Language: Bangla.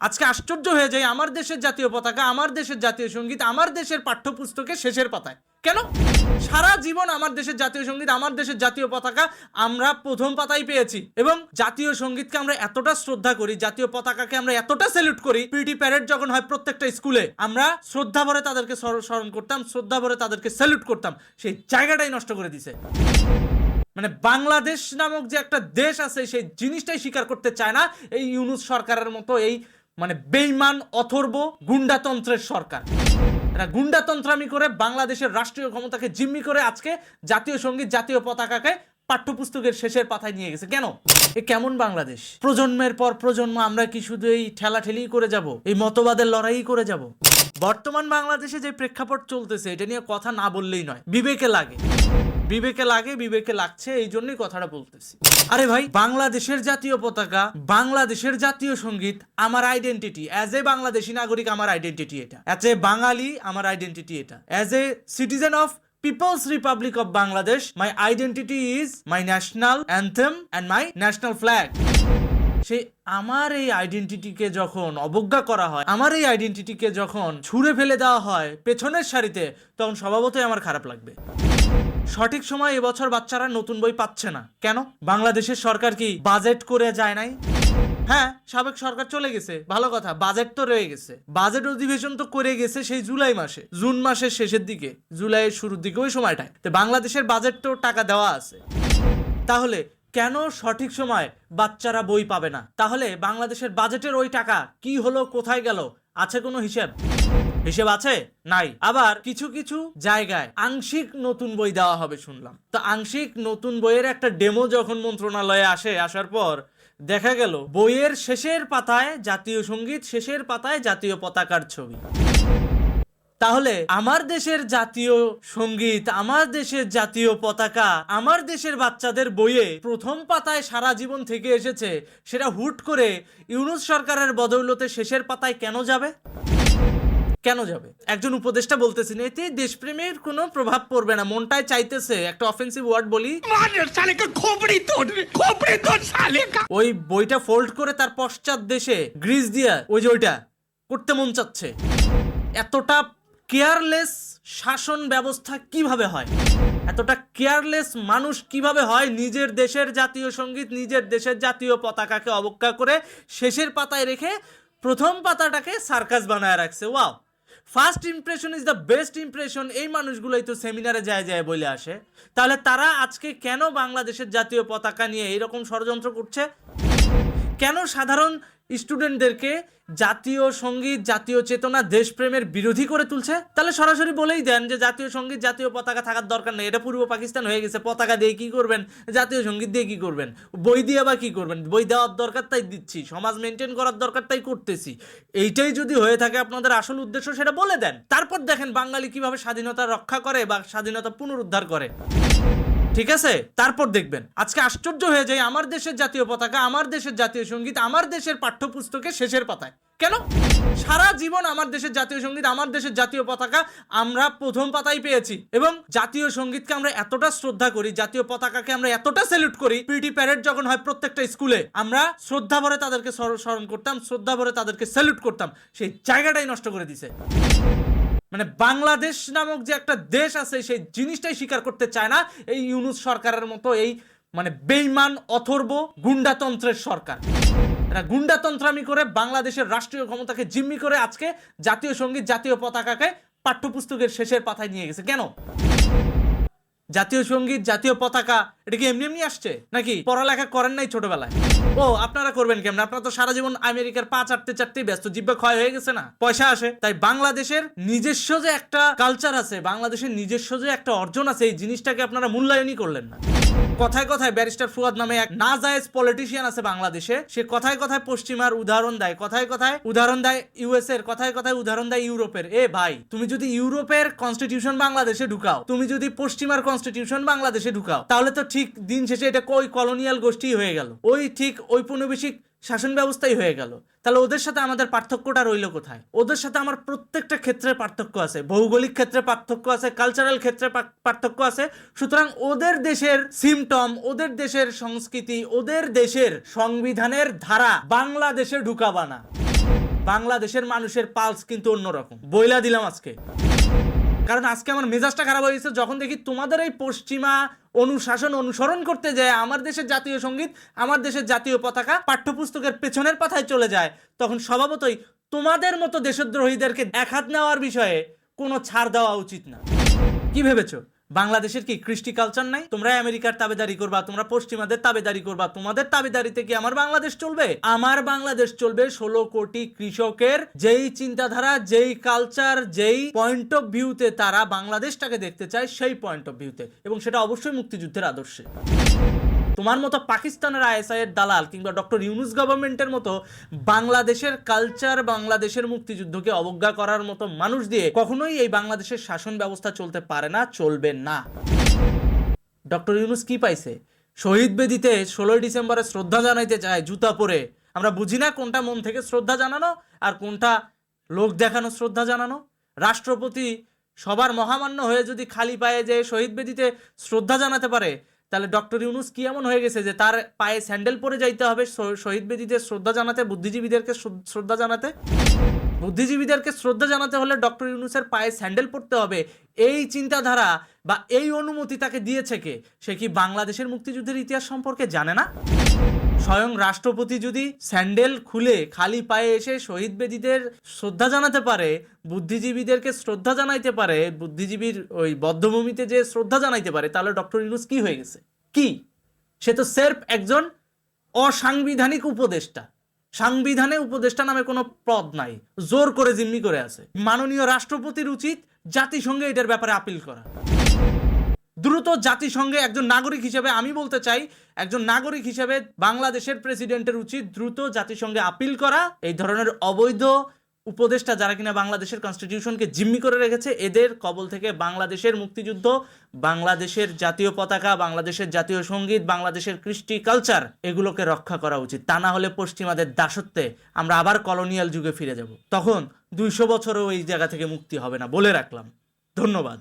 আজকে আশ্চর্য হয়ে যায় আমার দেশের জাতীয় পতাকা, আমার দেশের জাতীয় সংগীত, আমার দেশের পাঠ্যপুস্তকে শেষের পাতায়। কেন? সারা জীবন আমার দেশের জাতীয় সংগীত, আমার দেশের জাতীয় পতাকা আমরা প্রথম পাতায় পেয়েছি এবং জাতীয় সঙ্গীতকে আমরা এতটা শ্রদ্ধা করি, জাতীয় পতাকাকে আমরা এতটা স্যালুট করি পিটি প্যারেড যখন হয় প্রত্যেকটা স্কুলে, আমরা শ্রদ্ধা ভরে তাদেরকে স্মর- স্মরণ করতাম, শ্রদ্ধা ভরে তাদেরকে স্যালুট করতাম, সেই জায়গাটাই নষ্ট করে দিছে। মানে বাংলাদেশ নামক যে একটা দেশ আছে, সেই জিনিসটাই স্বীকার করতে চায় না এই ইউনুস সরকারের মতো, এই মানে বেইমান, অথর্ব, গুন্ডাতন্ত্রের সরকার। এরা গুন্ডাতন্ত্রামি করে বাংলাদেশের রাষ্ট্রীয় ক্ষমতাকে জিম্মি করে আজকে জাতীয় সংগীত, জাতীয় পতাকাকে পাঠ্যপুস্তকের শেষের পাতায় নিয়ে গেছে। কেন? এ কেমন বাংলাদেশ? প্রজন্মের পর প্রজন্ম আমরা কি শুধু এই ঠেলাঠেলি করে যাব? এই মতবাদের লড়াই করে যাব? বর্তমান বাংলাদেশে যে প্রেক্ষাপট চলতেছে, এটা নিয়ে কথা না বললেই নয়, বিবেকে লাগে। বিবেকে লাগে, বিবেকে লাগছে, এই জন্যই কথাটা বলতেছি। আরে ভাই, বাংলাদেশের জাতীয় পতাকা, বাংলাদেশের জাতীয় সংগীত, আমার আইডেন্টিটি অ্যাজ এ বাংলাদেশী নাগরিক, আমার আইডেন্টিটি এটা। অ্যাজ এ বাঙালি, আমার আইডেন্টিটি এটা। As a citizen of people's republic of Bangladesh my identity is my national anthem and my national flag সেই আমার এই আইডেন্টিটিকে যখন অবজ্ঞা করা হয়, আমার এই আইডেন্টিটিকে যখন ছুঁড়ে ফেলে দেওয়া হয় পেছনের সারিতে, তখন স্বভাবতই আমার খারাপ লাগবে। সঠিক সময় এবছর বাচ্চারা নতুন বই পাচ্ছে না। কেন? বাংলাদেশের সরকার কি বাজেট করে যায় নাই? হ্যাঁ সাবেক সরকার চলে গেছে। ভালো কথা, বাজেট তো রয়ে গেছে। বাজেট অধিবেশন তো করে গেছে সেই জুলাই মাসে, জুন মাসের শেষের দিকে, জুলাইয়ের শুরুর দিকে, ওই সময়টায়। তো বাংলাদেশের বাজেট তো টাকা দেওয়া আছে। তাহলে কেন সঠিক সময় বাচ্চারা বই পাবে না? তাহলে বাংলাদেশের বাজেটের ওই টাকা কি হলো, কোথায় গেল? আছে কোনো হিসেব? হিসেব আছে? নাই। আবার কিছু কিছু জায়গায় আংশিক নতুন বই দেওয়া হবে শুনলাম। তো আংশিক নতুন বইয়ের একটা ডেমো যখন মন্ত্রণালয়ে আসে, আসার পর দেখা গেল বইয়ের শেষের পাতায় জাতীয় সংগীত, শেষের পাতায় জাতীয় পতাকার ছবি। তাহলে আমার দেশের জাতীয় সংগীত, আমার দেশের জাতীয় পতাকা, আমার দেশের বাচ্চাদের বইয়ে প্রথম পাতায় সারা জীবন থেকে এসেছে, সেটা হুট করে ইউনুস সরকারের বদৌলতে শেষের পাতায় কেন যাবে? কেন যাবে? একজন উপদেষ্টা বলতেছেন এতে দেশপ্রেমের কোনো প্রভাব পড়বে না। মনটায় চাইতেছে একটা অফেন্সিভ ওয়ার্ড বলি। ওই বইটা ফোল্ড করে তার পশ্চাৎ দেশে গ্রিজ দিয়া ওই যে ওইটা করতে মন চাচ্ছে। এতটা কেয়ারলেস শাসন ব্যবস্থা কীভাবে হয়? এতটা কেয়ারলেস মানুষ কীভাবে হয়? নিজের দেশের জাতীয় সংগীত নিজের দেশের জাতীয় পতাকাকে অবজ্ঞা করে শেষের পাতায় রেখে প্রথম পাতাটাকে সার্কাস বানায় রাখছে। Wow! First impression is the best impression এই মানুষগুলোই তো সেমিনারে যায় যায় বলে আসে। তাহলে তারা আজকে কেন বাংলাদেশের জাতীয় পতাকা নিয়ে এরকম ষড়যন্ত্র করছে? কেন সাধারণ স্টুডেন্টদেরকে জাতীয় সংগীত, জাতীয় চেতনা, দেশপ্রেমের বিরোধী করে তুলছে? তাহলে সরাসরি বলেই দেন যে জাতীয় সংগীত, জাতীয় পতাকা থাকার দরকার নেই। এটা পূর্ব পাকিস্তান হয়ে গেছে। পতাকা দিয়ে কি করবেন? জাতীয় সংগীত দিয়ে কি করবেন? বই দিয়ে বা কি করবেন? বই দেওয়ার দরকার তাই দিচ্ছি। সমাজ মেনটেন করার দরকার তাই করতেছি। এইটাই যদি হয়ে থাকে আপনাদের আসল উদ্দেশ্য, সেটা বলে দেন। তারপর দেখেন বাঙালি কীভাবে স্বাধীনতা রক্ষা করে বা স্বাধীনতা পুনরুদ্ধার করে। ঠিক আছে? তারপর দেখবেন। আজকে আশ্চর্য হয়ে যায় আমার দেশের জাতীয় পতাকা, আমার দেশের জাতীয় সংগীত, আমার দেশের পাঠ্যপুস্তকে শেষের পাতায়। কেন? সারা জীবন আমার দেশের জাতীয় সংগীত, আমার দেশের জাতীয় পতাকা আমরা প্রথম পাতায় পেয়েছি এবং জাতীয় সঙ্গীতকে আমরা এতটা শ্রদ্ধা করি, জাতীয় পতাকাকে আমরা এতটা স্যালুট করি পিটি প্যারেড যখন হয় প্রত্যেকটা স্কুলে, আমরা শ্রদ্ধা ভরে তাদেরকে স্মর- স্মরণ করতাম, শ্রদ্ধা ভরে তাদেরকে স্যালুট করতাম। সেই জায়গাটাই নষ্ট করে দিছে। মানে বাংলাদেশ নামক যে একটা দেশ আছে, সেই জিনিসটাই স্বীকার করতে চায় না এই ইউনুস সরকারের মতো এই মানে বেইমান, অথর্ব গুন্ডাতন্ত্রের সরকার। এরা গুন্ডাতন্ত্রামি করে বাংলাদেশের রাষ্ট্রীয় ক্ষমতাকে জিম্মি করে আজকে জাতীয় সংগীত, জাতীয় পতাকাকে পাঠ্যপুস্তকের শেষের পাতায় নিয়ে গেছে। কেন? জাতীয় সংগীত, জাতীয় পতাকা, এটা কি এমনি এমনি আসছে? নাকি পড়ালেখা করেন নাই ছোটবেলায়? ও, আপনারা করবেন কেমন? আপনারা তো সারা জীবন আমেরিকার পা চাটতে চারটে ব্যস্ত, জিব্বা ক্ষয় হয়ে গেছে না? পয়সা আসে। তাই বাংলাদেশের নিজস্ব যে একটা কালচার আছে, বাংলাদেশের নিজস্ব যে একটা অর্জন আছে, এই জিনিসটাকে আপনারা মূল্যায়নই করলেন না। কথায় কথায় ব্যারিস্টার ফুয়াদ নামে এক না জায়েজ পলিটিশিয়ান আছে বাংলাদেশে। সে কথায় কথায় পশ্চিমার উদাহরণ দেয়, কথায় কথায় উদাহরণ দেয় ইউএস এর কথায় কথায় উদাহরণ দেয় ইউরোপের এ ভাই, তুমি যদি ইউরোপের কনস্টিটিউশন বাংলাদেশে ঢুকাও, তুমি যদি পশ্চিমার কনস্টিটিউশন বাংলাদেশে ঢুকাও, তাহলে তো ঠিক দিন শেষে এটা কই কলোনিয়াল গোষ্ঠী হয়ে গেল। ওই ঠিক ঔপনিবেশিক শাসন ব্যবস্থাই হয়ে গেল। তাহলে ওদের সাথে আমাদের পার্থক্যটা রইল কোথায়? ওদের সাথে আমার প্রত্যেকটা ক্ষেত্রে পার্থক্য আছে। ভৌগোলিক ক্ষেত্রে পার্থক্য আছে কালচারাল ক্ষেত্রে পার্থক্য আছে। সুতরাং ওদের দেশের সিমটম ওদের দেশের সংস্কৃতি, ওদের দেশের সংবিধানের ধারা বাংলাদেশে ঢুকাবানা বাংলাদেশের মানুষের পালস কিন্তু অন্যরকম। বইলা দিলাম আজকে। কারণ আজকে আমার মেজাজটা খারাপ হয়ে গেছে। যখন দেখি তোমাদের এই পশ্চিমা অনুশাসন অনুসরণ করতে যায়, আমার দেশের জাতীয় সংগীত, আমার দেশের জাতীয় পতাকা পাঠ্যপুস্তকের পেছনের পাতায় চলে যায়, তখন স্বভাবতই তোমাদের মতো দেশদ্রোহীদেরকে এক হাত নেওয়ার বিষয়ে কোনো ছাড় দেওয়া উচিত না। কি ভেবেছো? বাংলাদেশের কি কৃষ্টি কালচার নাই? তোমরা আমেরিকার তাবেদারি করবা, তোমরা পশ্চিমাদের তাবেদারি করবা, তোমাদের তাবেদারিতে কি আমার বাংলাদেশ চলবে? আমার বাংলাদেশ চলবে ষোলো কোটি কৃষকের, যেই চিন্তাধারা, যেই কালচার যেই পয়েন্ট অফ ভিউতে তারা বাংলাদেশটাকে দেখতে চায়, সেই পয়েন্ট অফ ভিউতে এবং সেটা অবশ্যই মুক্তিযুদ্ধের আদর্শে। তোমার মতো পাকিস্তানের আইএসআই এর দালাল কিংবা ডক্টর ইউনুস গভর্নমেন্টের মতো বাংলাদেশের কালচার বাংলাদেশের মুক্তিযুদ্ধকে অবজ্ঞা করার মতো মানুষ দিয়ে কখনোই এই বাংলাদেশের শাসন ব্যবস্থা চলতে পারে না, চলবে না। ডক্টর ইউনুস কি পাইছে? শহীদ বেদিতে ষোলোই ডিসেম্বরে শ্রদ্ধা জানাইতে চায় জুতা পরে। আমরা বুঝি না কোনটা মন থেকে শ্রদ্ধা জানানো আর কোনটা লোক দেখানো শ্রদ্ধা জানানো? রাষ্ট্রপতি সবার মহামান্য হয়ে যদি খালি পায়ে যে শহীদ বেদিতে শ্রদ্ধা জানাতে পারে তাহলে ডক্টর ইউনুস কি এমন হয়ে গেছে যে তার পায়ে স্যান্ডেল পরে যাইতে হবে শহীদ বেদীদের শ্রদ্ধা জানাতে, বুদ্ধিজীবীদেরকে শ্রদ্ধা জানাতে? বুদ্ধিজীবীদেরকে শ্রদ্ধা জানাতে হলে ডক্টর ইউনুসের পায়ে স্যান্ডেল পরতে হবে। এই চিন্তাধারা বা এই অনুমতি তাকে দিয়েছে কে? সে কি বাংলাদেশের মুক্তিযুদ্ধের ইতিহাস সম্পর্কে জানে না? স্বয়ং রাষ্ট্রপতি যদি স্যান্ডেল খুলে খালি পায়ে এসে শহীদ বেদীদের শ্রদ্ধা জানাতে পারে, বুদ্ধিজীবীদেরকে শ্রদ্ধা জানাইতে পারে, বুদ্ধিজীবীর ওই বদ্ধভূমিতে যে শ্রদ্ধা জানাইতে পারে, তাহলে ডক্টর ইউনুস কি হয়ে গেছে? কি? সে তো সেরফ একজন অসাংবিধানিক উপদেষ্টা। সাংবিধানে উপদেষ্টা নামে কোনো পদ নাই। জোর করে জিম্মি করে আছে। মাননীয় রাষ্ট্রপতির উচিত জাতিসংঘে এটার ব্যাপারে আপিল করা। দ্রুত জাতিসংঘে একজন নাগরিক হিসেবে আমি বলতে চাই, একজন নাগরিক হিসেবে বাংলাদেশের প্রেসিডেন্টের উচিত দ্রুত জাতিসংঘে আপিল করা। এই ধরনের অবৈধ উপদেষ্টা যারা কিনা বাংলাদেশের কনস্টিটিউশনকে জিম্মি করে রেখেছে, এদের কবল থেকে বাংলাদেশের মুক্তিযুদ্ধ, বাংলাদেশের জাতীয় পতাকা, বাংলাদেশের জাতীয় সংগীত, বাংলাদেশের কৃষ্টি কালচার এগুলোকে রক্ষা করা উচিত। তা না হলে পশ্চিমাদের দাসত্বে আমরা আবার কলোনিয়াল যুগে ফিরে যাব। তখন দুইশো বছরও এই জায়গা থেকে মুক্তি হবে না বলে রাখলাম। ধন্যবাদ।